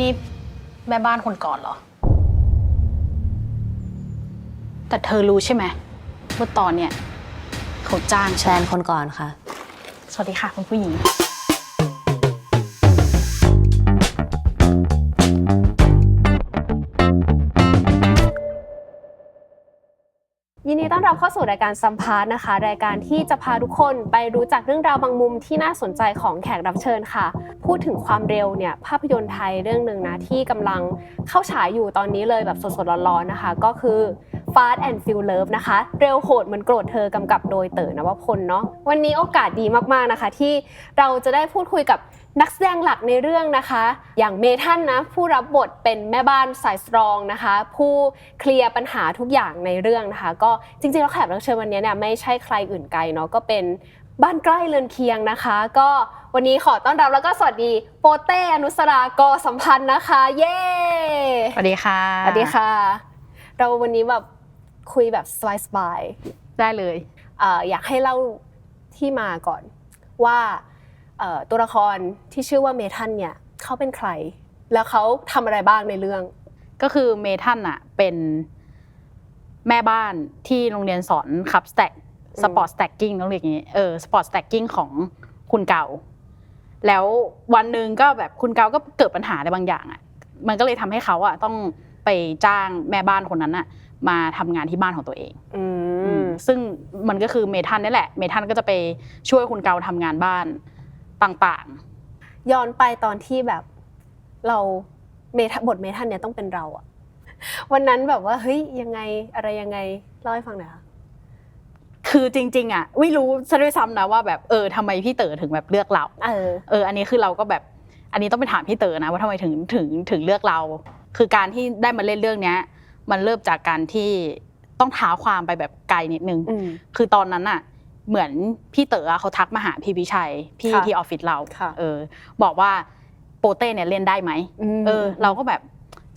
นี่แม่บ้านคนก่อนเหรอ แต่เธอรู้ใช่ไหมว่าตอนเนี้ยเขาจ้างแฟฉันนคนก่อนค่ะ สวัสดีค่ะคุณผู้หญิง รับเข้าสู่รายการสัมภาษณ์นะคะ รายการที่จะพาทุกคนไปรู้จักเรื่องราวบางมุมที่น่าสนใจของแขกรับเชิญค่ะ พูดถึงความเร็วเนี่ยภาพยนตร์ไทยเรื่องหนึ่งนะที่กำลังเข้าฉายอยู่ตอนนี้เลยแบบสดๆร้อนๆนะคะ ก็คือ Fast and Feel Love นะคะ เร็วโหดเหมือนโกรธเธอกำกับโดยเต๋อนวพลเนาะวันนี้โอกาสดีมากๆนะคะ ที่เราจะได้พูดคุยกับนักแสดงหลักในเรื่องนะคะ อย่างเมทันนะผู้รับบทเป็นแม่บ้านสายสตรองนะคะ ผู้เคลียร์ปัญหาทุกอย่างในเรื่องนะคะ ก็จริงๆแล้วแขกรับเชิญวันนี้เนี่ยไม่ใช่ใครอื่นไกลเนาะก็เป็นบ้านใกล้เรือนเคียงนะคะ ก็วันนี้ขอต้อนรับแล้วก็สวัสดีโปเต้อนุสรากอสัมพันธ์นะคะ เย้สวัสดีค่ะสวัสดีค่ะ เราวันนี้แบบ คุยแบบสบายๆได้เลยเอ่ออยากให้เล่าที่มาก่อนว่าเอ่อตัวละครที่ชื่อว่าเมทันเนี่ยเขาเป็นใคร แล้วเขาทำอะไรบ้างในเรื่อง ก็คือเมทันอะเป็นแม่บ้านที่โรงเรียนสอนขับสแต็กสปอร์ตสแต็กกิ้งต้องเรียกอย่างนี้เออสปอร์ตสแต็กกิ้งของคุณเก่า แล้ววันหนึ่งก็แบบคุณเก่าก็เกิดปัญหาอะไรบางอย่างอะมันก็เลยทำให้เขาอะต้องไปจ้างแม่บ้านคนนั้นอะ มาทำงานที่บ้านของตัวเองอืมซึ่งมันก็คือเมทันนี่แหละ เมทันก็จะไปช่วยคุณเกาทำงานบ้านต่างย้อนไปตอนที่แบบเราเมทันบทเมทันเนี่ยต้องเป็นเราอะวันนั้นแบบว่าเฮ้ยยังไงอะไรยังไงเล่าให้ฟังหน่อยค่ะๆคือจริง ๆ อะไม่รู้ซะด้วยซ้ำนะว่าแบบเออทำไมพี่เต๋อถึงแบบเลือกเราเออเออ อันนี้คือเราก็แบบอันนี้ต้องไปถามพี่เต๋อนะว่าทำไมถึงถึงถึงเลือกเรา คือการที่ได้มาเล่นเรื่องเนี้ย มันเริ่มจากการที่ต้องท้าความไปแบบไกลนิดนึงอืมคือตอนนั้นอะเหมือนพี่เต๋ออะเขาทักมาหาพี่พิชัย พี่ค่ะที่ออฟฟิศเราค่ะเออ บอกว่าโปเต้เนี่ยเล่นได้ไหมมเออ เราก็แบบ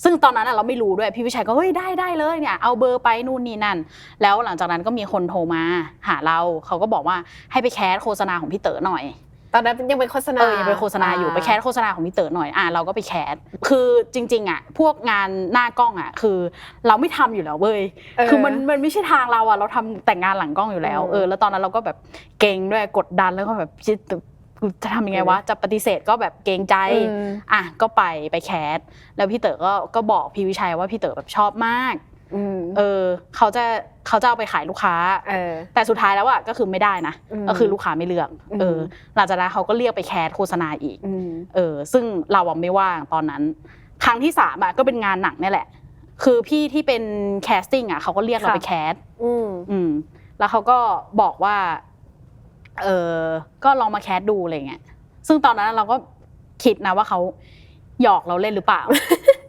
ซึ่งตอนนั้นอะเราไม่รู้ด้วยพี่วิชัยก็เฮ้ยได้ได้เลยเนี่ยเอาเบอร์ไปนู่นนี่นั่น แล้วหลังจากนั้นก็มีคนโทรมา หาเราเขาก็บอกว่าให้ไปแคสโฆษณาของพี่เต๋อหน่อย ตอนนั้นยังเป็นโฆษณาเออยังเป็นโฆษณาอยู่ไปแคสโฆษณาของพี่เต๋อหน่อยอะเราก็ไปแคสคือจริง ๆอะพวกงานหน้ากล้องอะคือเราไม่ทำอยู่แล้วเว้ยเออคือมันมันไม่ใช่ทางเราอะเราทำแต่งงานหลังกล้องอยู่แล้วอืมเออแล้วตอนนั้นเราก็แบบเก่งด้วยกดดันแล้วก็แบบคิดกูจะทำยังไงวะจะปฏิเสธก็แบบเกรงใจอืมอะก็ไปไปแคสแล้วพี่เต๋อก็ก็บอกพี่วิชัยว่าพี่เต๋อแบบชอบมากอืม เออเขาจะเขาจะเอาไปขายลูกค้าเออแต่สุดท้ายแล้วอะก็คือไม่ได้นะอืมก็คือลูกค้าไม่เลือกเออมหลังจากนั้นเขาก็เรียกไปแคสโฆษณาอีกอืมเออซึ่งเราอะไม่ว่างตอนนั้น ครั้งที่สามอะก็เป็นงานหนังนี่แหละ คือพี่ที่เป็นแคสติ้งอะเขาก็เรียกเราค่ะไปแคสอืมอืมแล้วเขาก็บอกว่าเออก็ลองมาแคสดูอะไรเงี้ยซึ่งตอนนั้นเราก็คิดนะว่าเขาหยอกเราเล่นหรือเปล่า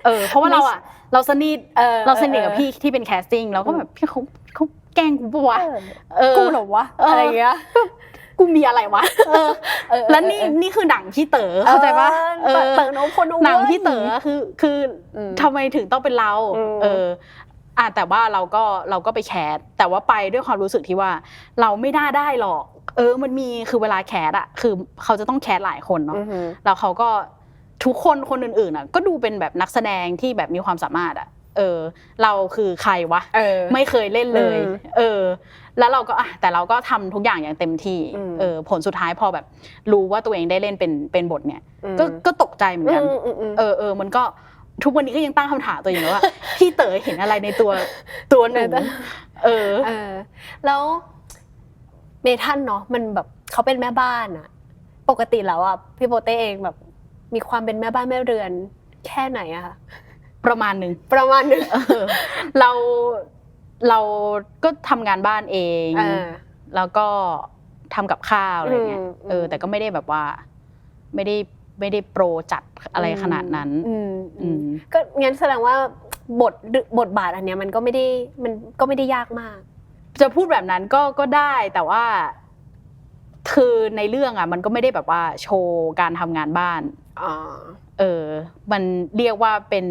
เออ เพราะว่าเราอะ เราสนิทเออเราสนิทกับเออพี่ที่เป็นแคสติ้งเราก็แบบพี่เขาเขาแกล้งกูปะวะเออกูเหรอวะเออออะไรอย่างเงี้ยกูมีอะไรวะเออเออแล้วนี่นี่คือหนังพี่เต๋อเข้าใจปะเออเต๋อโน้มพลนะเว้ยหนังพี่เต๋อคือคืออมทำไมถึงต้องเป็นเราอืมเอออะแต่ว่าเราก็เราก็ไปแคสแต่ว่าไปด้วยความรู้สึกที่ว่า เราไม่น่าได้หรอก เออมันมีคือเวลาแคสอะคือเขาจะต้องแคสหลายคนเนาะอือหือแล้วเขาก็ ทุกคนคนอื่นๆอะก็ดูเป็นแบบนักแสดงที่แบบมีความสามารถอะเออเราคือใครวะเออไม่เคยเล่นเลยอืมเออ แล้วเราก็อะแต่เราก็ทำทุกอย่างอย่างเต็มที่อืมเออผลสุดท้ายพอแบบ รู้ว่าตัวเองได้เล่นเป็นเป็นบทเนี่ยอืมก็ก็ตกใจเหมือนกันอืมอืมอืมเออเออมันก็ทุกวันนี้ก็ยังตั้งคำถามตัวเองเลยว่าพี่เต๋อเห็นอะไรในตัวตัวหนูในตัวเออเออแล้วเมทันเนาะมันแบบเขาเป็นแม่บ้านอะปกติแล้วอะพี่โปเต้เองแบบ มีความเป็นแม่บ้านแม่เรือนแค่ไหนอะคะประมาณหนึ่งประมาณหนึงเออเราเราก็ทำงานบ้านเองเออแล้วก็ทำกับข้าวอะไรเงี้ยอืมเออ แต่ก็ไม่ได้แบบว่า ไม่ได้ไม่ได้โปรจัดอะไรขนาดนั้นอืมอือืมมก็งั้นแสดงว่าบทบทบาทอันเนี้ยมันก็ไม่ได้มันก็ไม่ได้ยากมาก จะพูดแบบนั้นก็ก็ได้แต่ว่าคือในเรื่องอะ มันก็ไม่ได้แบบว่าโชว์การทำงานบ้าน อ๋อเออ มันเรียกว่าเป็น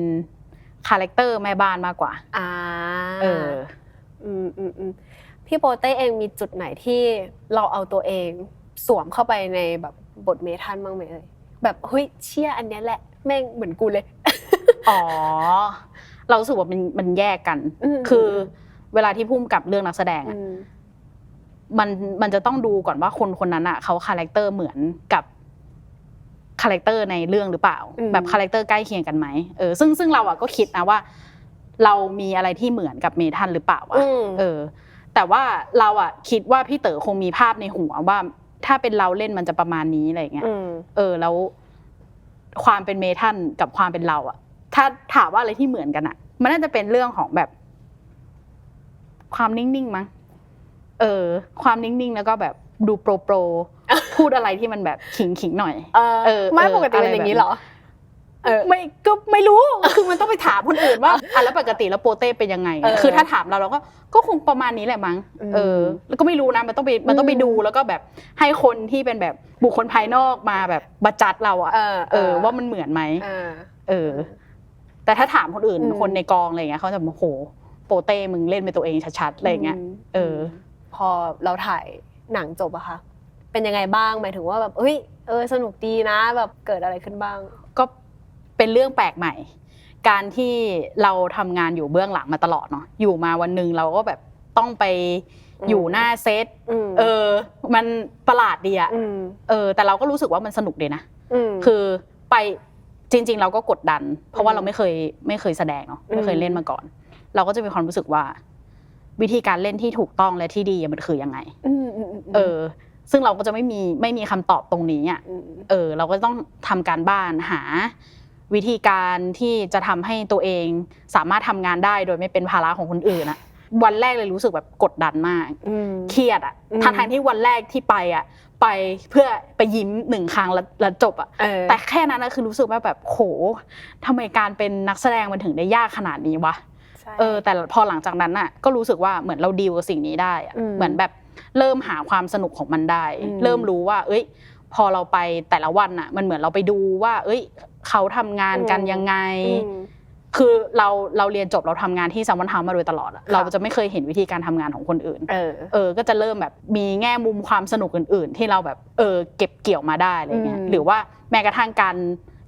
คาแรคเตอร์แม่บ้านมากกว่า อ่าเออ อืมอืมอืมพี่โปเต้เองมีจุดไหนที่เราเอาตัวเองสวมเข้าไปในแบบบทเมทันบ้างไหมเอ่ยแบบเฮ้ยเชี่ยอันเนี้ยแหละแม่งเหมือนกูเลย อ๋อ เรารู้สึกว่ามันมันแยกกันมคือเวลาที่พุ่มกับเรื่องนักแสดงอือะมมันมันจะต้องดูก่อนว่าคนคนนั้นอะเขาคาแรคเตอร์เหมือนกับ คาแรคเตอร์ในเรื่องหรือเปล่า แบบคาแรคเตอร์ใกล้เคียงกันไหมเออซึ่งซึ่งเราอะก็คิดนะว่า เรามีอะไรที่เหมือนกับเมทันหรือเปล่าวะอืมเออ แต่ว่าเราอะคิดว่าพี่เต๋อคงมีภาพในหัวว่า ถ้าเป็นเราเล่นมันจะประมาณนี้อะไรอย่างเงี้ยอืมเออ แล้ว ความเป็นเมทันกับความเป็นเราอะถ้าถามว่าอะไรที่เหมือนกันอะมันน่าจะเป็นเรื่องของแบบ ความนิ่งๆมั้งเออ ความนิ่งๆแล้วก็แบบดูโปรโปร พูดอะไรที่มันแบบขิงขิงๆหน่อยเออเออไม่เออปกติเป็นอย่างนี้เหรอเออไม่ก็ไม่รู้คือมันต้องไปถามคนอื่นว่าอะแล้วปกติแล้วโปเต้เป็นยังไงเออคือถ้าถามเราเราก็ก็คงประมาณนี้แหละมั้งอืมเออ แล้วก็ไม่รู้นะมันต้องไปมันต้องไปอืมดูแล้วก็แบบให้คนที่เป็นแบบบุคคลภายนอกมาแบบบัจจัดเราอะเออเออ ว่ามันเหมือนไหมเออเออแต่ถ้าถามคนอื่นอืมคนในกองอะไรเงี้ยเขาจะบอกโหโปเต้มึงเล่นเป็นตัวเองชัดๆอะไรเงี้ยมเออ พอเราถ่ายหนังจบอะคะ เป็นยังไงบ้างหมายถึงว่าแบบเฮ้ยเออสนุกดีนะแบบเกิดอะไรขึ้นบ้าง ก็เป็นเรื่องแปลกใหม่ การที่เราทำงานอยู่เบื้องหลังมาตลอดเนาะอยู่มาวันหนึ่งเราก็แบบต้องไปอืม อยู่หน้าเซตอืมเออ มันประหลาดดีอะอืมเออ แต่เราก็รู้สึกว่ามันสนุกดีนะอืมคือไปจริง ๆ เราก็กดดัน เพราะว่าอืมเราไม่เคยไม่เคยแสดงเนาะไม่เคยอืมเล่นมาก่อน เราก็จะมีความรู้สึกว่า วิธีการเล่นที่ถูกต้องและที่ดีอะมันคือยังไงอืมอืมม เออ ซึ่งเราก็จะไม่มีไม่มีคำตอบตรงนี้อะมเออ เราก็ต้องทำการบ้านหา วิธีการที่จะทำให้ตัวเองสามารถทำงานได้โดยไม่เป็นภาระของคนอื่นอะวันแรกเลยรู้สึกแบบกดดันมากอืมเครียดอะอืมทางทางๆที่วันแรกที่ไปอะ ไปเพื่อไปยิ้มหนึ่งครั้งแล้วแล้วจบอะเออแต่แค่นั้นนะคือรู้สึกว่าแบบโหทำไมการเป็นนักแสดงมันถึงได้ยากขนาดนี้วะใช่เออ แต่พอหลังจากนั้นน่ะ ก็รู้สึกว่าเหมือนเราดีลกับสิ่งนี้ได้อะอืมเหมือนแบบ เริ่มหาความสนุกของมันได้อืมเริ่มรู้ว่า เอ้ย พอเราไปแต่ละวันน่ะมันเหมือนเราไปดูว่า เอ้ย เขาทำงานกันยังไงอืมคือเราเราเรียนจบเราทำงานที่ซัมวันทามาโดยตลอดอะค่ะเราจะไม่เคยเห็นวิธีการทำงานของคนอื่น เออ เออ ก็จะเริ่มแบบมีแง่มุมความสนุกอื่น ๆ ที่เราแบบเออเก็บเกี่ยวมาได้อะไรเงี้ยอืมหรือว่าแม้กระทั่งการ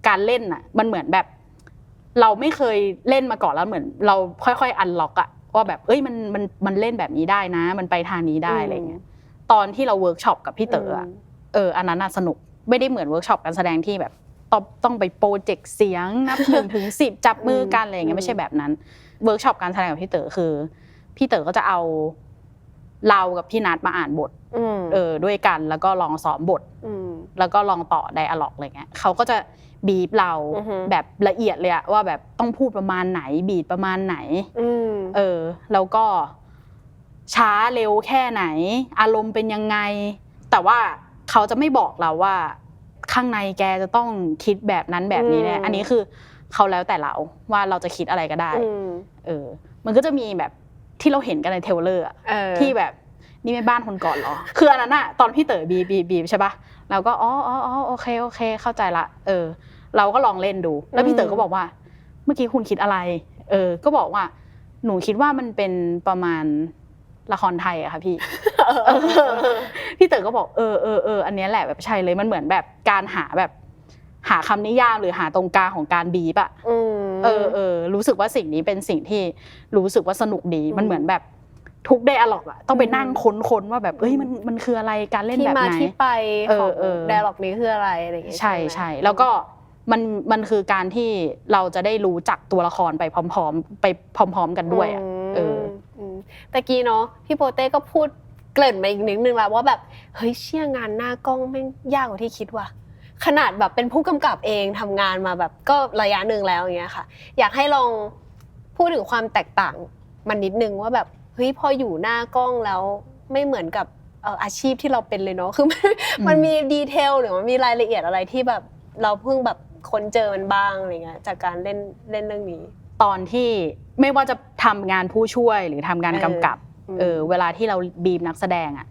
การเล่นอะมันเหมือนแบบ เราไม่เคยเล่นมาก่อนแล้วเหมือน เราค่อยๆอันล็อกอะ ว่าแบบเอ้ยมันมันมันเล่นแบบนี้ได้นะ มันไปทางนี้ได้อะไรเงี้ยตอนที่เราเวิร์กช็อปกับพี่เต๋ออะเอออันนั้นน่ะสนุกไม่ได้เหมือนเวิร์กช็อปการแสดงที่แบบต้องต้องไปโปรเจกต์เสียงนับหนึ่งถึงสิบจับมือกันอะไรอย่างเงี้ยไม่ใช่แบบนั้นเวิร์กช็อปการแสดงกับพี่เต๋อคือ พี่เต๋อก็จะเอาเรากับพี่นัทมาอ่านบทอืมเออด้วยกันแล้วก็ลองซ้อมบทมแล้วก็ลองต่อไดอะล็อกอะไรเงี้ยเขาก็จะ บีบเราอือฮึแบบละเอียดเลยอะว่าแบบต้องพูดประมาณไหน บีบประมาณไหนอืมเออ แล้วก็ช้าเร็วแค่ไหน อารมณ์เป็นยังไง แต่ว่าเขาจะไม่บอกเราว่า ข้างในแกจะต้องคิดแบบนั้นแบบนี้แน่อืมอันนี้คือเขาแล้วแต่เราว่าเราจะคิดอะไรก็ได้อืมเออ มันก็จะมีแบบที่เราเห็นกันในเทรลเลอร์อะเออที่แบบนี่แม่บ้านคนก่อนเหรอ คืออันนั้นอะตอนพี่เต๋อบีบีบีใช่ปะ เราก็อ๋ออ๋ออ๋อโอเคโอเค เข้าใจละ เออ เราก็ลองเล่นดู แล้วพี่เต๋อก็บอกว่า เมื่อกี้คุณคิดอะไร เออ ก็บอกว่า หนูคิดว่ามันเป็นประมาณละครไทยอะค่ะพี่เออพี่เต๋อก็บอกเออเออเอออันเนี้ยแหละแบบใช่เลยมันเหมือนแบบการหาแบบหาคำนิยามหรือหาตรงกลางของการบีบอะอืมเออเออรู้สึกว่าสิ่งนี้เป็นสิ่งที่รู้สึกว่าสนุกดีอืมมันเหมือนแบบ ทุกไดอะล็อกอะต้องไปอืมนั่งค้นๆว่าแบบเอ้ยมันมันคืออะไรการเล่นที่แบบมาไหนที่ไปเอขอองเออไดอะล็อกนี้คืออะไรอะไรอย่างเงี้ยใช่ไหมใช่แล้วก็มันมันคือการที่เราจะได้รู้จักตัวละครไปพร้อม ๆ ไปพร้อม ๆ กันด้วยอะมเออมตะกี้เนาะพี่โปเต้ก็พูดเกริ่นมาอีกนิดนึงแล้วว่าแบบเฮ้ยเชี่ยงานหน้ากล้องแม่งยากกว่าที่คิดว่ะขนาดแบบเป็นผู้กำกับเองทำงานมาแบบก็ระยะหนึ่งแล้วอย่างเงี้ยค่ะ อยากให้ลองพูดถึงความแตกต่างมันนิดนึงว่าแบบเฮ้ยพออยู่หน้ากล้องแล้วไม่เหมือนกับเอ่ออาชีพที่เราเป็นเลยเนาะคือมันมันมีดีเทลหรือมันมีรายละเอียดอะไรที่แบบเราเพิ่งแบบค้นเจอมันบ้างอะไรเงี้ยจากการเล่นเล่นเรื่องนี้ ตอนที่ไม่ว่าจะทำงานผู้ช่วยหรือทำงานเออกำกับอืมเออเวลาที่เราบีมนักแสดงอะ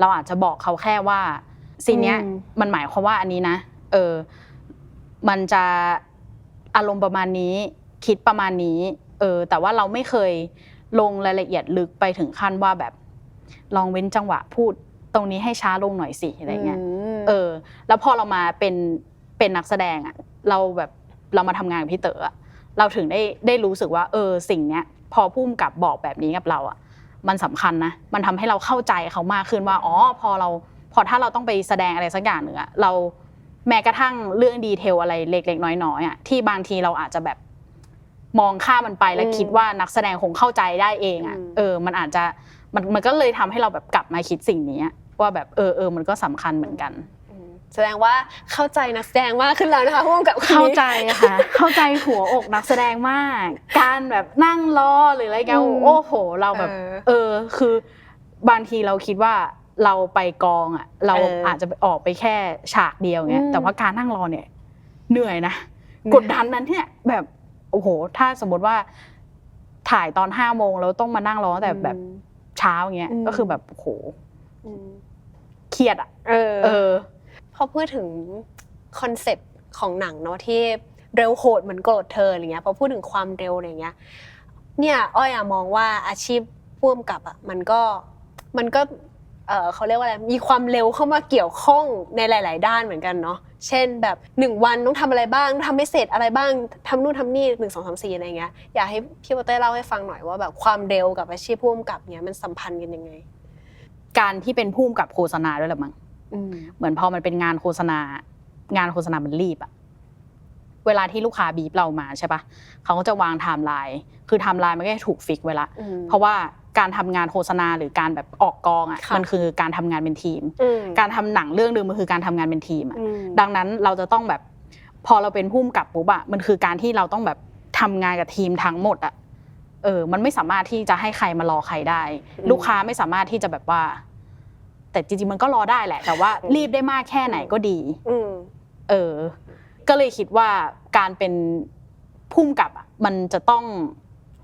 เราอาจจะบอกเขาแค่ว่าซีนเนี้ยอืมมันหมายความว่าอันนี้นะเออมันจะอารมณ์ประมาณนี้คิดประมาณนี้เออแต่ว่าเราไม่เคย ลงรายละเอียดลึกไปถึงขั้นว่าแบบลองเว้นจังหวะพูดตรงนี้ให้ช้าลงหน่อยสิอะไรเงี้ยมเออ แล้วพอเรามาเป็นเป็นนักแสดงอะเราแบบเรามาทำงานกับพี่เต๋ออะเราถึงได้ได้รู้สึกว่า เออสิ่งเนี้ย พอพุ่มกับบอกแบบนี้กับเราอะมันสำคัญนะ มันทำให้เราเข้าใจเขามากขึ้นว่า อ๋อ พอเรา พอถ้าเราต้องไปแสดงอะไรสักอย่างหนึ่งอะเราแม้กระทั่งเรื่องดีเทลอะไรเล็กๆ น้อยๆอะที่บางทีเราอาจจะแบบ มองข้ามมันไปแล้วอืมคิดว่านักแสดงคงเข้าใจได้เองอะอืมเออ มันอาจจะมันมันก็เลยทำให้เราแบบกลับมาคิดสิ่งนี้อะว่าแบบเออเออมันก็สำคัญเหมือนกันอืมแสดงว่าเข้าใจนักแสดงมากขึ้นแล้วนะคะร่วมกับคนนี้เข้าใจค่ะ เข้าใจหัวอกนักแสดงมาก การแบบนั่งรอหรืออะไรกันอืมโอ้โห เราแบบเออเออ คือบางทีเราคิดว่าเราไปกองอะ เราเออออาจจะออกไปแค่ฉากเดียวเงี้ยอืมแต่ว่าการนั่งรอเนี่ย เหนื่อยนะเหนื่อยกดดันนั้นเนี่ยแบบ โอ้โห ถ้าสมมติว่าถ่ายตอนห้าโมงแล้วต้องมานั่งรอตั้งแต่แบบเช้าเงี้ยอืมก็คือแบบโอ้โหอืมเครียดอะ เออ เออ พอพูดถึงคอนเซปต์ของหนังเนาะที่เร็วโหดเหมือนโกรธเธออะไรเงี้ยพอพูดถึงความเร็วอะไรเงี้ย เนี่ย อ้อยอะมองว่าอาชีพพ่วมกับอะมันก็มันก็ เออเขาเรียกว่าอะไรมีความเร็วเข้ามาเกี่ยวข้องในหลาย ๆ ด้านเหมือนกันเนาะ เช่นแบบหนึ่งวันต้องทำอะไรบ้างทำให้เสร็จอะไรบ้างทำนู่นทำนี่หนึ่งสองสามสี่อะไรเงี้ยอยากให้พี่โปเต้เล่าให้ฟังหน่อยว่าแบบความเร็วกับอาชีพพ่วมกับเนี้ยมันสัมพันธ์กันยังไง การที่เป็นผู้กำกับโฆษณาด้วยแหละมั้งอืมเหมือนพอมันเป็นงานโฆษณางานโฆษณามันรีบอะ เวลาที่ลูกค้าบีบเรามาใช่ปะเขาก็จะวางไทม์ไลน์คือไทม์ไลน์มันก็จะถูกฟิกไว้ละอืมเพราะว่าการทำงานโฆษณาหรือการแบบออกกองอะค่ะมันคือการทำงานเป็นทีมอืมการทำหนังเรื่องหนึ่งมันคือการทำงานเป็นทีมอะอืมดังนั้นเราจะต้องแบบพอเราเป็นผู้กำกับปุ๊บอะมันคือการที่เราต้องแบบทำงานกับทีมทั้งหมดอะเออ มันไม่สามารถที่จะให้ใครมารอใครได้อืมลูกค้าไม่สามารถที่จะแบบว่า แต่จริงๆมันก็รอได้แหละ แต่ว่าอืมรีบได้มากแค่ไหนก็ดีอืมเออ ก็เลยคิดว่าการเป็นพุ่มกับอะมันจะต้อง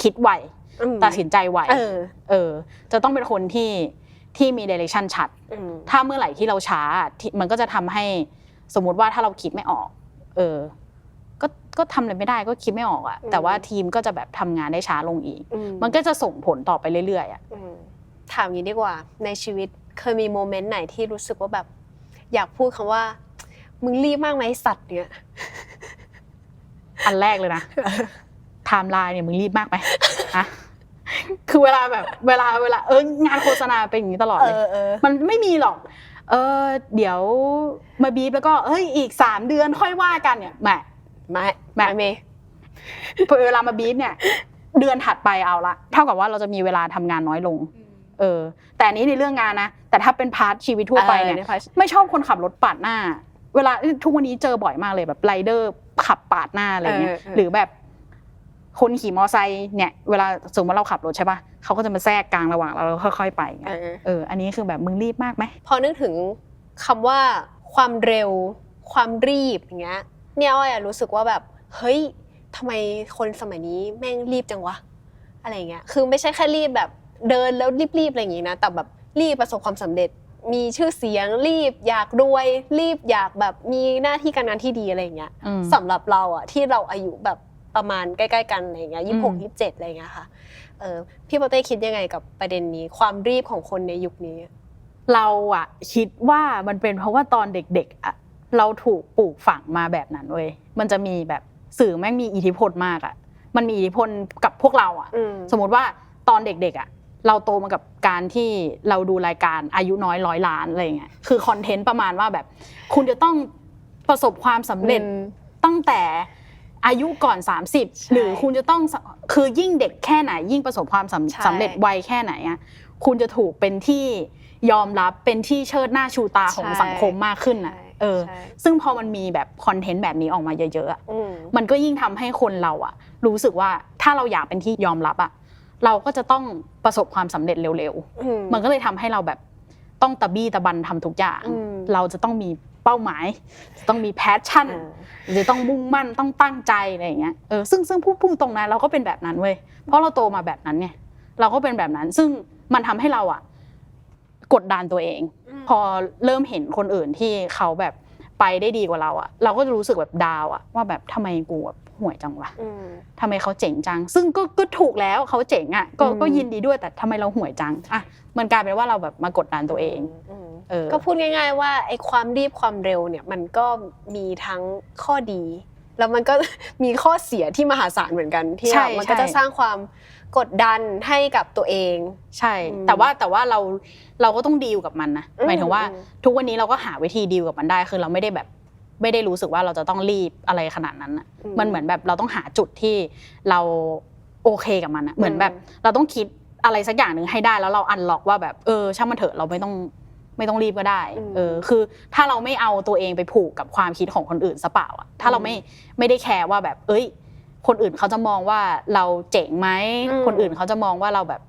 คิดไวอืมตัดสินใจไวเออเออ จะต้องเป็นคนที่ที่มีเดเรคชันชัดอืมถ้าเมื่อไหร่ที่เราช้าที่มันก็จะทำให้สมมุติว่าถ้าเราคิดไม่ออก เออ ก็ก็ทำอะไรไม่ได้ก็คิดไม่ออกอะแต่ว่าทีมก็จะแบบทำงานได้ช้าลงอีกอืมันก็จะส่งผลต่อไปเรื่อยๆอะอืมถามอย่างนี้ดีกว่า ในชีวิตเคยมีโมเมนต์ไหนที่รู้สึกว่าแบบ อยากพูดคำว่า มึงรีบมากไหมไอ้สัตว์เนี่ย อันแรกเลยนะ ไทม์ไลน์เนี่ยมึงรีบมากไหมฮะคือเวลาแบบ เวลาเวลาเอองานโฆษณาเป็นอย่างนี้ตลอดเอเลย อเออมันไม่มีหรอก เออเดี๋ยวมาบีบแล้วก็เฮ้ยอีกสามเดือนค่อยว่ากันเนี่ยแหม ไม่แม่ไม่เมย์พอเวลามาบีบเนี่ย เดือนถัดไปเอาละเท่ากับว่าเราจะมีเวลาทำงานน้อยลง เออ แต่อันนี้ในเรื่องงานนะแต่ถ้าเป็นพาร์ทชีวิตทั่วไปเนี่ยออใพาร์ทไม่ชอบคนขับรถปาดหน้า เวลาทุกวันนี้เจอบ่อยมากเลยแบบไรเดอร์ขับปาดหน้าอะไรเงี้ยเออเออหรือแบบคนขี่มอไซค์เนี่ยเวลาสมมติเราขับรถใช่ปะเขาก็จะมาแทรกกลางระหว่างเราแล้วค่อย ๆ ไปเงี้เอยอเอออันนี้คือแบบมึงรีบมากไหมพอนึกถึงคำว่าความเร็ว ความรีบอย่างเงี้ยเนี่ยอ้อยอะรู้สึกว่าแบบเฮ้ยทำไมคนสมัยนี้แม่งรีบจังวะอะไรเงี้ยคือไม่ใช่แค่รีบแบบเดินแล้วรีบๆอะไรอย่างงี้นะแต่แบบรีบประสบความสำเร็จ มีชื่อเสียง รีบอยากรวย รีบอยากแบบมีหน้าที่การงานที่ดีอะไรอย่างเงี้ยอืม สำหรับเราอะที่เราอายุแบบประมาณใกล้ๆกันอะไรอย่างเงี้ยยี่สิบหกอืมยี่สิบเจ็ดอะไรอย่างเงี้ยค่ะเออพี่โปเต้คิดยังไงกับประเด็นนี้ ความรีบของคนในยุคนี้ เราอะคิดว่ามันเป็นเพราะว่าตอนเด็กๆอะเราถูกปลูกฝังมาแบบนั้นเว้ยมันจะมีแบบสื่อแม่งมีอิทธิพลมากอะมันมีอิทธิพลกับพวกเราอะอืม สมมติว่าตอนเด็กๆอะ เราโตมากับการที่เราดูรายการอายุน้อยร้อยล้านอะไรเงี้ยคือคอนเทนต์ประมาณว่าแบบ คุณจะต้องประสบความสำเร็จอืมตั้งแต่อายุก่อนใช่30 หรือคุณจะต้องสคือยิ่งเด็กแค่ไหน ยิ่งประสบความสำใช่สำเร็จไวแค่ไหนอะคุณจะถูกเป็นที่ยอมรับเป็นที่เชิดหน้าชูตาของใช่สังคมมากขึ้นอะใช่เออใช่ซึ่งพอมันมีแบบคอนเทนต์แบบนี้ออกมาเยอะๆอะอืมมันก็ยิ่งทำให้คนเราอะรู้สึกว่าถ้าเราอยากเป็นที่ยอมรับอะ เราก็จะต้องประสบความสำเร็จเร็วอืๆมันก็เลยทำให้เราแบบต้องตะบี้ตะบันทำทุกอย่างอืมเราจะต้องมีเป้าหมาย ต้องมีแพชชั่นอ่าจะต้องมุ่งมั่นต้องตั้งใจอะไรอย่างเงี้ย เออ ซึ่งซึ่งพูดพุ่งตรงนะเราก็เป็นแบบนั้นเว้ย เพราะเราโตมาแบบนั้นไง เราก็เป็นแบบนั้น ซึ่งมันทำให้เราอะกดดันตัวเอง พอเริ่มเห็นคนอื่นที่เขาแบบไปได้ดีกว่าเราอะเราก็จะรู้สึกแบบดาวอะว่าแบบทำไมกูแบบ ห่วยจังวะอืมทำไมเขาเจ๋งจัง ซึ่งก็ก็ถูกแล้วเขาเจ๋งอะก็อืมก็ยินดีด้วยแต่ทำไมเราห่วยจังอะมันกลายเป็นว่าเราแบบมากดดันตัวเองอืมเออก็พูดง่าย ๆ ว่าไอ้ความรีบความเร็วเนี่ยมันก็มีทั้งข้อดี แล้วมันก็มีข้อเสียที่มหาศาลเหมือนกันที่ใช่แบบมันก็ใช่จะสร้างความกดดันให้กับตัวเอง ใช่อืมแต่ว่าแต่ว่าเราเราก็ต้องดีลกับมันนะอืมหมายถึงว่าอืมทุกวันนี้เราก็หาวิธีดีลกับมันได้คือเราไม่ได้แบบ ไม่ได้รู้สึกว่าเราจะต้องรีบอะไรขนาดนั้นอะมันเหมือนแบบเราต้องหาจุดที่เราโอเคกับมันอะเหมือนแบบเราต้องคิดอะไรสักอย่างหนึ่งให้ได้แล้วเราอันล็อกว่าแบบเออช่างมันเถอะเราไม่ต้องไม่ต้องรีบก็ได้ เออ คือถ้าเราไม่เอาตัวเองไปผูกกับความคิดของคนอื่นซะเปล่าอะถ้าเราไม่ไม่ได้แคร์ว่าแบบ เอ้ย คนอื่นเขาจะมองว่าเราเจ๋งไหมอืมคนอื่นเขาจะมองว่าเราแบบ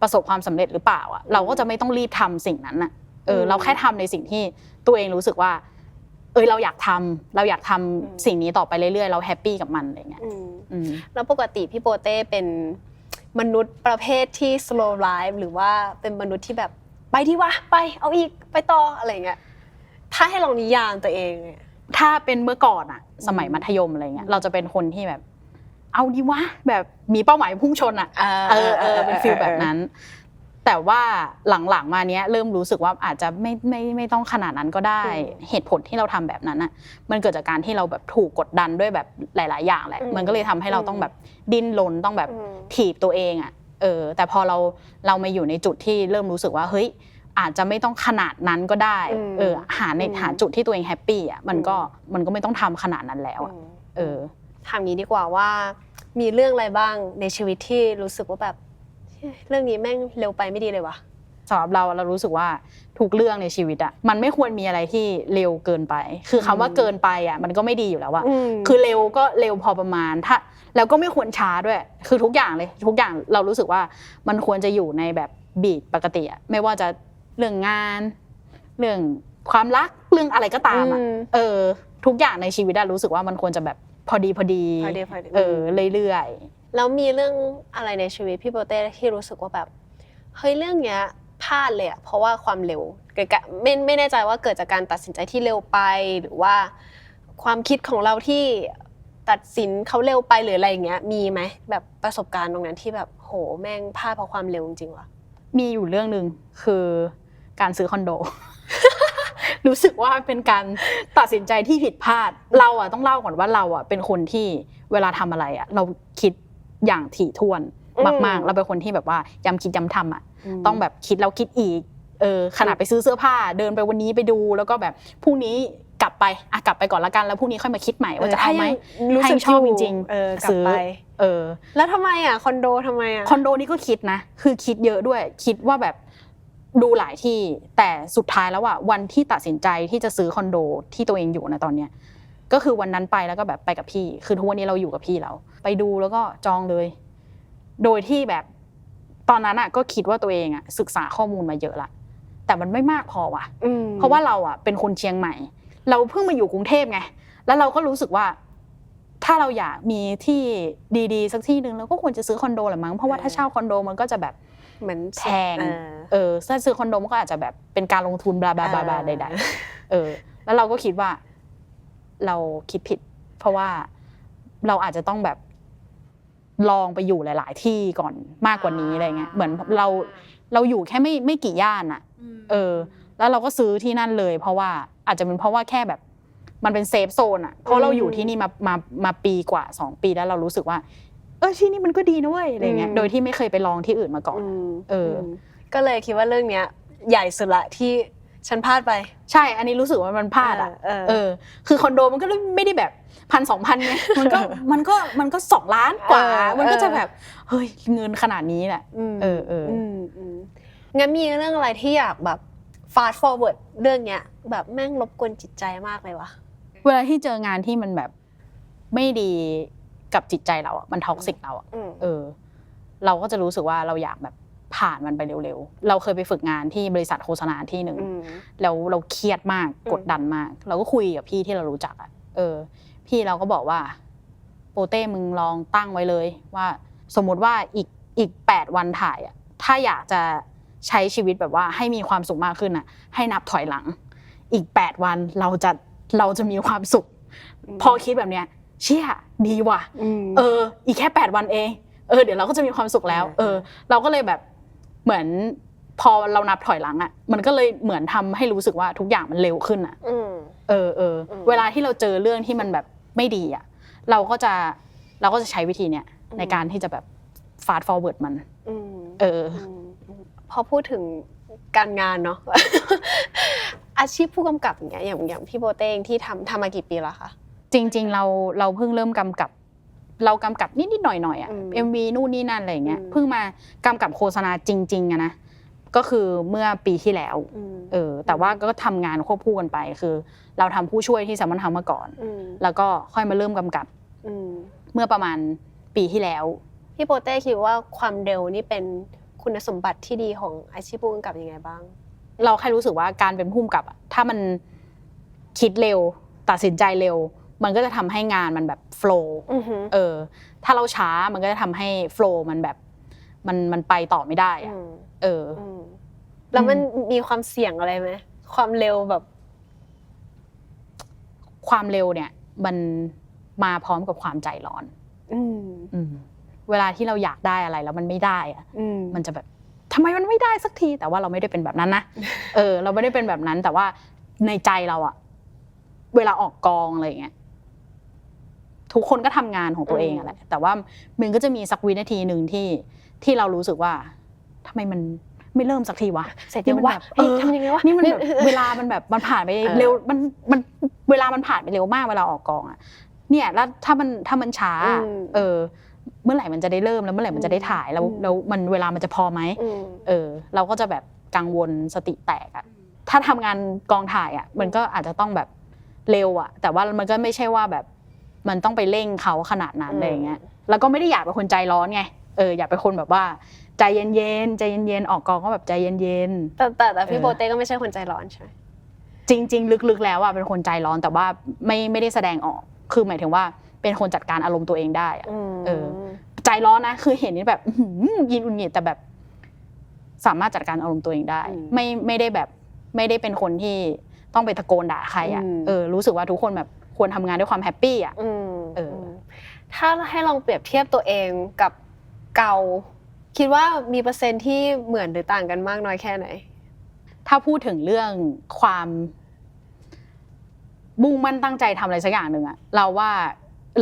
ประสบความสำเร็จหรือเปล่าอะเราก็จะไม่ต้องรีบทำสิ่งนั้นอะเอออืมเราแค่ทำในสิ่งที่ตัวเองรู้สึกว่า เอยเราอยากทำเราอยากทำอืมสิ่งนี้ต่อไปเรื่อยๆ เราแฮปปี้กับมันอะไรเงี้ยอืมอืมแล้วปกติพี่โปเต้เป็นมนุษย์ประเภทที่ slow life หรือว่าเป็นมนุษย์ที่แบบไปที่วะไปเอาอีกไปต่ออะไรเงี้ยถ้าให้ลองนิยามตัวเองเนี่ยถ้าเป็นเมื่อก่อนอะสมัยอืมมัธยมอะไรเงี้ยเราจะเป็นคนที่แบบ เอาดีวะแบบมีเป้าหมายพุ่งชนอะเออเออเป็นฟิลแบบนั้น แต่ว่าหลังๆมาเนี้ยเริ่มรู้สึกว่าอาจจะไม่ไม่ไม่ต้องขนาดนั้นก็ได้ เหตุผลที่เราทำแบบนั้นอะมันเกิดจากการที่เราแบบถูกกดดันด้วยแบบหลาย ๆ อย่างแหละอืมมันก็เลยทำให้เราต้องแบบดิ้นรนต้องแบบอืมถีบตัวเองอะเออแต่พอเราเรามาอยู่ในจุดที่เริ่มรู้สึกว่าเฮ้ยอาจจะไม่ต้องขนาดนั้นก็ได้อืมเออหาในอืมหาจุดที่ตัวเองแฮปปี้อะมันก็อืมันก็ไม่ต้องทำขนาดนั้นแล้วอะเออถามนี้ดีกว่าว่า มีเรื่องอะไรบ้างในชีวิตที่รู้สึกว่าแบบ เฮ้ยเรื่องนี้แม่งเร็วไปไม่ดีเลยวะสำหรับเราเรารู้สึกว่าทุกเรื่องในชีวิตอะมันไม่ควรมีอะไรที่เร็วเกินไป คือคำว่าอืมเกินไปอะมันก็ไม่ดีอยู่แล้วอะมคือเร็วก็เร็วพอประมาณถ้าแล้วก็ไม่ควรช้าด้วย คือทุกอย่างเลยทุกอย่างเรารู้สึกว่ามันควรจะอยู่ในแบบบีทปกติอะไม่ว่าจะเรื่องงาน เรื่องความรักเรื่องอะไรก็ตามอะอืมเออ ทุกอย่างในชีวิตอะรู้สึกว่ามันควรจะแบบพอดีพอดีพอดีพอดีเออเรื่อย แล้วมีเรื่องอะไรในชีวิตพี่โปเต้ที่รู้สึกว่าแบบเฮ้ยเรื่องเนี้ยพลาดเลยอะเพราะว่าความเร็วเกิดไม่ไม่แน่ใจว่าเกิดจากการตัดสินใจที่เร็วไปหรือว่า ความคิดของเราที่ตัดสินเขาเร็วไปหรืออะไรอย่างเงี้ย มีไหมแบบประสบการณ์ตรงนั้นที่แบบโหแม่งพลาดเพราะความเร็วจริงๆวะมีอยู่เรื่องหนึ่งคือการซื้อคอนโด รู้สึกว่าเป็นการตัดสินใจที่ผิดพลาด เราอะต้องเล่าก่อนว่าเราอะเป็นคนที่เวลาทำอะไรอะเราคิด อย่างถี่ถ้วนอืมมากๆ เราเป็นคนที่แบบว่าย้ำคิดย้ำทำอะต้องแบบคิดแล้วคิดอีก เออขนาดไปซื้อเสื้อผ้า เดินไปวันนี้ไปดู แล้วก็แบบพรุ่งนี้กลับไปอะกลับไปก่อนละกันแล้วพรุ่งนี้ค่อยมาคิดใหม่ว่าจะเอาไหมรู้สึกให้ชอบจริงๆเออกลับซื้อไปเออ แล้วทำไมอะคอนโดทำไมอะคอนโดนี่ก็คิดนะ คือคิดเยอะด้วย คิดว่าแบบดูหลายที่แต่สุดท้ายแล้วอะวันที่ตัดสินใจที่จะซื้อคอนโดที่ตัวเองอยู่ในะตอนเนี้ย ก็คือวันนั้นไปแล้วก็แบบไปกับพี่ คือทุกวันนี้เราอยู่กับพี่เรา ไปดูแล้วก็จองเลย โดยที่แบบตอนนั้นอะก็คิดว่าตัวเองอะศึกษาข้อมูลมาเยอะละ แต่มันไม่มากพอว่ะอืมเพราะว่าเราอะเป็นคนเชียงใหม่ เราเพิ่งมาอยู่กรุงเทพไง แล้วเราก็รู้สึกว่า ถ้าเราอยากมีที่ดีๆ สักที่หนึ่งเราก็ควรจะซื้อคอนโดแหละมั้ง เพราะว่าถ้าเช่าคอนโดมันก็จะแบบเหมือนแพง เออเออถ้าซื้อคอนโดมันก็อาจจะแบบเป็นการลงทุนบลาบลาบลาบลาอ่าใดๆ เออ แล้วเราก็คิดว่า เราคิดผิด เพราะว่าเราอาจจะต้องแบบลองไปอยู่หลาย ๆ ที่ก่อนมากกว่านี้อะไรเงี้ยเหมือนเราเราอยู่แค่ไม่ไม่กี่ย่านอะเออ แล้วเราก็ซื้อที่นั่นเลย เพราะว่าอาจจะเป็นเพราะว่าแค่แบบมันเป็นเซฟโซนอะเพราะเราอยู่ที่นี่มามามาปีกว่าสองปีแล้วเรารู้สึกว่า เออที่นี่มันก็ดีนะเว้ยอะไรเงี้ยอืมโดยที่ไม่เคยไปลองที่อื่นมาก่อนมเอออืมก็เลยคิดว่าเรื่องเนี้ย ใหญ่สุดละที่ ฉันพลาดไป ใช่ อันนี้รู้สึกว่ามันพลาดอะเออเออเออ คือคอนโดมันก็ไม่ได้แบบพันสองพันไงมันก็มันก็มันก็สองล้านกว่าเออมันก็จะเออแบบเฮ้ยเงินขนาดนี้แหละมเออเอออืมอืมงั้นมีเรื่องอะไรที่อยากแบบ fast forward เรื่องเนี้ยแบบแม่งรบกวนจิตใจมากเลยวะเวลาที่เจองานที่มันแบบไม่ดีกับจิตใจเราอะมันท็อกซิกเราอะอืมเออ เราก็จะรู้สึกว่าเราอยากแบบ ผ่านมันไปเร็วๆ เราเคยไปฝึกงานที่บริษัทโฆษณาที่หนึ่งอืมแล้วเราเครียดมากอืมกดดันมาก เราก็คุยกับพี่ที่เรารู้จักอะเออ พี่เราก็บอกว่า โปเต้มึงลองตั้งไว้เลย ว่าสมมุติว่าอีกอีกแปดวันถ่ายอะถ้าอยากจะใช้ชีวิตแบบว่าให้มีความสุขมากขึ้นอะ ให้นับถอยหลัง อีกแปดวันเราจะเราจะมีความสุข พอคิดแบบเนี้ย เชี่ยดีว่ะมเออ อีกแค่แปดวันเองเออเดี๋ยวเราก็จะมีความสุขแล้ว เอเอออเราก็เลยแบบ เหมือนพอเรานับถอยหลังอะ มันก็เลยเหมือนทำให้รู้สึกว่าทุกอย่างมันเร็วขึ้นอะอืมเออเอออืมเวลาที่เราเจอเรื่องที่มันแบบไม่ดีอะ เราก็จะเราก็จะใช้วิธีเนี้ยอืมในการที่จะแบบ fast forward มันอืมเออมอืมพอพูดถึงการงานเนาะอาชีพผู้กำกับอย่างเงี้ยอย่างอย่างพี่โบเต้งที่ทำทำมากี่ปีแล้วคะจริง ๆ เราเราเพิ่งเริ่มกำกับ เรากำกับนิดนิดๆหน่อยหน่อยๆอะอืม MV นู่นนี่นั่นอะไรอย่างเงี้ยอืมเพิ่งมากำกับโฆษณาจริงๆอะนะก็คือเมื่อปีที่แล้วอืมเออแต่ว่าก็ทำงานควบคู่กันไปคือ เราทำผู้ช่วยที่สามันทำมาก่อนอืมแล้วก็ค่อยมาเริ่มกำกับอืมเมื่อประมาณปีที่แล้วพี่โบเต้คิดว่าความเร็วนี่เป็นคุณสมบัติที่ดีของอาชีพผู้กำกับยังไงบ้าง เราแค่รู้สึกว่าการเป็นผู้กำกับอะถ้ามันคิดเร็ว ตัดสินใจเร็ว มันก็จะทำให้งานมันแบบโฟล์อือหือเออ ถ้าเราช้ามันก็จะทำให้โฟล์มันแบบ มันมันไปต่อไม่ได้อะอืมเอออืมแล้วมันมีความเสี่ยงอะไรไหมความเร็วแบบ ความเร็วเนี่ย มันมาพร้อมกับความใจร้อน อืมอืมเวลาที่เราอยากได้อะไรแล้วมันไม่ได้อะอืมมันจะแบบทำไมมันไม่ได้สักทีแต่ว่าเราไม่ได้เป็นแบบนั้นนะเออ เราไม่ได้เป็นแบบนั้น แต่ว่าในใจเราอะเวลาออกกองอะไรอย่างเงี้ย ทุกคนก็ทำงานของตัวเองอะแหละแต่ว่ามันก็จะมีสักวินาทีหนึ่งที่ที่เรารู้สึกว่าทำไมมันไม่เริ่มสักทีวะเสร็จยังวะนี่มันแบบเอ้ยเออทำยังไงวะนี่มันแบบเวลามันแบบมันผ่านไปเออเร็วมันมันเวลามันผ่านไปเร็วมากเวลาออกกองอะเนี่ยแล้วถ้ามันถ้ามันช้าอืมเออ เมื่อไหร่มันจะได้เริ่มแล้วเมื่อไหร่มันจะได้ถ่ายแล้วอืมแล้วมันเวลามันจะพอไหมอืมเออ เราก็จะแบบกังวลสติแตกอะถ้าทำงานกองถ่ายอะมันก็อาจจะต้องแบบเร็วอะแต่ว่ามันก็ไม่ใช่ว่าแบบ มันต้องไปเร่งเขาขนาดนั้นอืมอะไรอย่างเงี้ยแล้วก็ไม่ได้อยากเป็นคนใจร้อนไงเอออยากเป็นคนแบบว่าใจเย็นๆใจเย็นๆออกกองก็แบบใจเย็นๆแต่แต่แต่พี่เออโบเต้ก็ไม่ใช่คนใจร้อนใช่ไหมจริง ๆ ลึกๆแล้วอะเป็นคนใจร้อนแต่ว่าไม่ไม่ได้แสดงออกคือหมายถึงว่าเป็นคนจัดการอารมณ์ตัวเองได้อะมเออ ใจร้อนนะคือเห็นนี่แบบอื้อหือยินอุ่นหงิดแต่แบบ สามารถจัดการอารมณ์ตัวเองได้ ไม่ไม่ได้แบบ ไม่ได้เป็นคนที่ต้องไปตะโกนด่าใครอะเออรู้สึกว่าทุกคนแบบ ควรทำงานด้วยความแฮปปี้อะอืมเออมถ้าให้ลองเปรียบเทียบตัวเองกับเก่า คิดว่ามีเปอร์เซ็นต์ที่เหมือนหรือต่างกันมากน้อยแค่ไหน ถ้าพูดถึงเรื่องความมุ่งมั่นตั้งใจทำอะไรสักอย่างหนึ่งอะเราว่า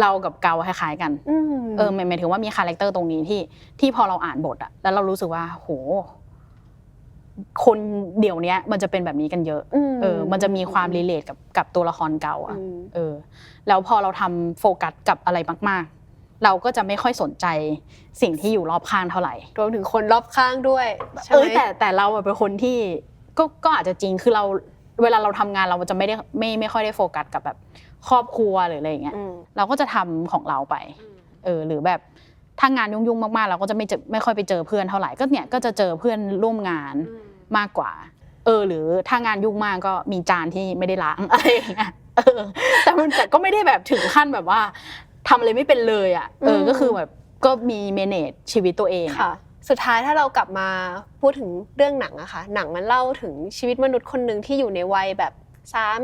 เรากับเกาคล้ายๆกันอืมเออหมายหมายถึงว่ามีคาแรคเตอร์ตรงนี้ที่ที่พอเราอ่านบทอะแล้วเรารู้สึกว่า โห คนเดี๋ยวเนี้ยมันจะเป็นแบบนี้กันเยอะมเออ มันจะมีความรีเลทกับกับตัวละครเก่าอะอืมเออ แล้วพอเราทำโฟกัสกับอะไรมาก ๆ เราก็จะไม่ค่อยสนใจสิ่งที่อยู่รอบข้างเท่าไหร่รวมถึงคนรอบข้างด้วยใช่เอไหอมแต่แต่เราอะเป็นคนที่ก็ก็อาจจะจริงคือเราเวลาเราทำงานเราจะไม่ได้ไม่ไม่ค่อยได้โฟกัสกับแบบครอบครัวหรืออะไรอย่างเงี้ยอืมเราก็จะทำของเราไป เออ หรือแบบถ้างานยุ่งๆมากๆ เราก็จะไม่เจอไม่ค่อยไปเจอเพื่อนเท่าไหร่ก็เนี่ยก็จะเจอเพื่อนร่วมงาน มากกว่า เออ หรือถ้างานยุ่งมากก็มีจานที่ไม่ได้ล้างอะไรอย่างเงี้ยเออ แต่มันแต่ก็ไม่ได้แบบถึงขั้นแบบว่าทำอะไรไม่เป็นเลยอะเอออืมก็คือแบบก็มีเมเนจชีวิตตัวเองอะค่ะ สุดท้ายถ้าเรากลับมาพูดถึงเรื่องหนังอะค่ะหนังมันเล่าถึงชีวิตมนุษย์คนหนึ่งที่อยู่ในวัยแบบ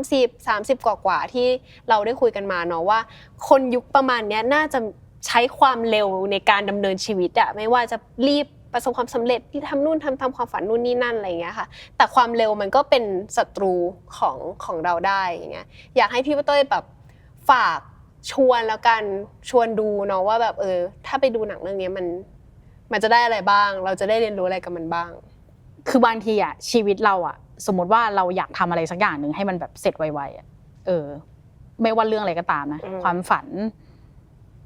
30 30 กว่ากว่าๆที่เราได้คุยกันมาเนาะว่า คนยุคประมาณเนี้ยน่าจะใช้ความเร็วในการดำเนินชีวิตอะไม่ว่าจะรีบ ประสบความสำเร็จที่ทำนู่นทำทำความฝันนู่นนี่นั่นอะไรอย่างเงี้ยค่ะ แต่ความเร็วมันก็เป็นศัตรูของของเราได้อย่างเงี้ยอยากให้พี่ป้าเต้ยแบบฝากชวนแล้วกันชวนดูเนาะว่าแบบเออ ถ้าไปดูหนังเรื่องเนี้ยมัน มันจะได้อะไรบ้าง เราจะได้เรียนรู้อะไรกับมันบ้าง คือบางทีอะชีวิตเราอะสมมติว่าเราอยากทำอะไรสักอย่างหนึ่งให้มันแบบเสร็จไวๆอะเออ ไม่ว่าเรื่องอะไรก็ตามนะอืมความฝัน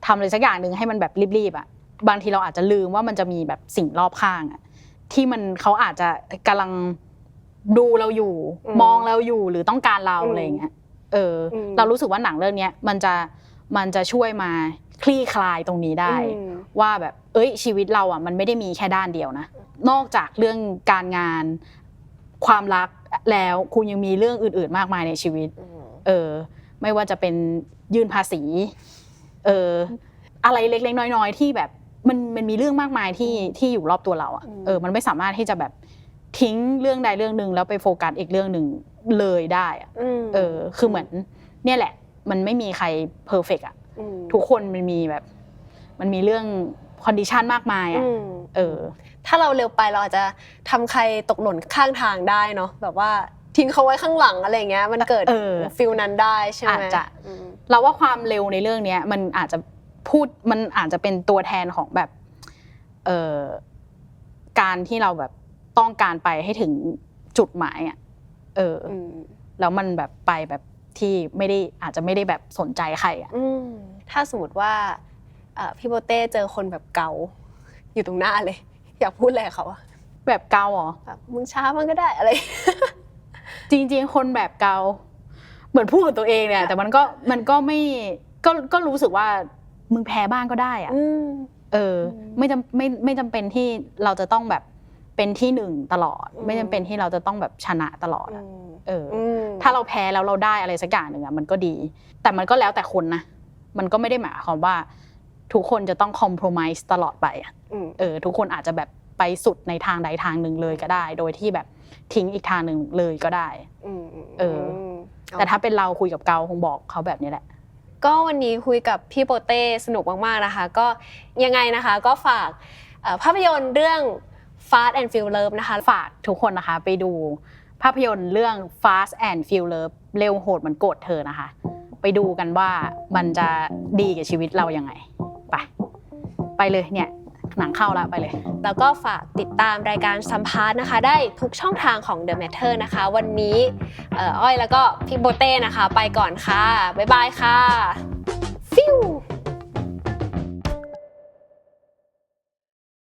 ทำอะไรสักอย่างหนึ่งให้มันแบบรีบๆอะ บางทีเราอาจจะลืมว่ามันจะมีแบบสิ่งรอบข้างอะที่มันเขาอาจจะกำลังดูเราอยู่ มองเราอยู่หรือต้องการเราอะไรอย่างเงี้ยเอออมเรารู้สึกว่าหนังเรื่องเนี้ยมันจะมันจะช่วยมาคลี่คลายตรงนี้ได้อืมว่าแบบ เอ้ยชีวิตเราอะมันไม่ได้มีแค่ด้านเดียวนะนอกจากเรื่องการงาน ความรักแล้วคุณยังมีเรื่องอื่น ๆ มากมายในชีวิต เออ ไม่ว่าจะเป็นยื่นภาษี เออ อะไรเล็กๆน้อย ๆ ที่แบบ มันมันมีเรื่องมากมายที่ที่อยู่รอบตัวเราอะอืมเออมันไม่สามารถที่จะแบบทิ้งเรื่องใดเรื่องหนึ่งแล้วไปโฟกัสอีกเรื่องหนึ่งเลยได้อะมเออ คือเหมือน เนี่ยแหละ มันไม่มีใครเพอร์เฟกอะมทุกคนมันมีแบบ มันมีเรื่องคอนดิชันมากมายอะอืมเออ ถ้าเราเร็วไปเราอาจจะทำใครตกหล่นข้างทางได้เนาะแบบว่าทิ้งเขาไว้ข้างหลังอะไรเงี้ย มันเกิดเออฟิลนั้นได้ใช่ไหมอาจจะอืมเราว่าความเร็วในเรื่องเนี้ย มันอาจจะ พูดมันอาจจะเป็นตัวแทนของแบบเอ่อการที่เราแบบต้องการไปให้ถึงจุดหมายอะเออออืมแล้วมันแบบไปแบบที่ไม่ได้อาจจะไม่ได้แบบสนใจใครอะอืมถ้าสมมติว่าเอ่อพี่โบเต้เจอคนแบบเกาอยู่ตรงหน้าเลย อยากพูดอะไรกับเขาอะแบบเกาเหรอแบบมึงช้ามันก็ได้อะไร จริงๆ คนแบบเกา เหมือนพูดกับตัวเองเนี่ยแต่มันก็มันก็ไม่ก็ก็รู้สึกว่า มึงแพ้บ้างก็ได้อะอืมเอออืมไม่จำไม่ไม่จำเป็นที่เราจะต้องแบบเป็นที่หนึ่งตลอดอืมไม่จำเป็นที่เราจะต้องแบบชนะตลอดอือะมเออออืมถ้าเราแพ้แล้วเราได้อะไรสักอย่างหนึ่งอะมันก็ดี แต่มันก็แล้วแต่คนนะมันก็ไม่ได้หมายความว่าทุกคนจะต้องคอม p r o m i s e ตลอดไปอะอืมเออ ทุกคนอาจจะแบบไปสุดในทางใดทางหนึ่งเลยก็ได้ โดยที่แบบทิ้งอีกทางหนึ่งเลยก็ได้อืมมเออมแต่ถ้าเป็นเราคุยกับเกาคงบอกเขาแบบนี้แหละ ก็วันนี้คุยกับพี่โปเต้สนุกมากๆนะคะ ก็ยังไงนะคะก็ฝากภาพยนตร์เรื่อง Fast and Feel Love นะคะฝากทุกคนนะคะไปดูภาพยนตร์เรื่อง Fast and Feel Love เร็วโหดเหมันโกรธเธอนะคะ ไปดูกันว่ามันจะดีกับชีวิตเรายังไง ไป ไปเลยเนี่ย หนังเข้าแล้วไปเลย แล้วก็ฝากติดตามรายการสัมภาษณ์นะคะ ได้ทุกช่องทางของ The Matter นะคะ วันนี้อ่ออ้อยแล้วก็พี่โบเต้นะคะ ไปก่อนค่ะ บ๊ายบายค่ะ ฟิว